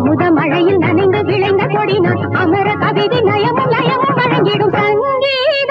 அமுத மழையில் நனைந்து விளைந்த கொடி நான் அமர கவிதை நயமும் நயமும் வழங்கிடும் சங்கீத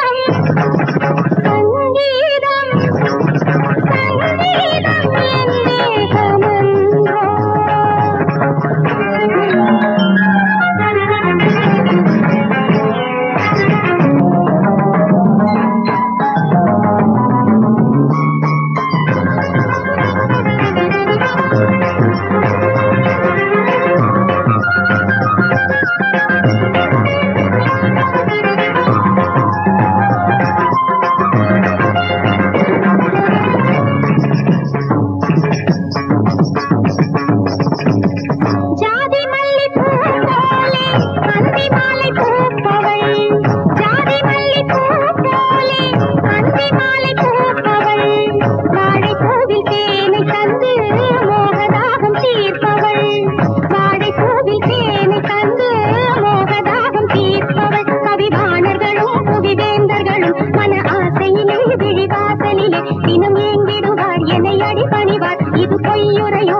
புவிவேந்தர்களும் மன ஆசையிலே விழிவாசலிலே தினம் ஏங்கிடுவார் என்னை அடி பணிவார் இது பொய்யுரையோ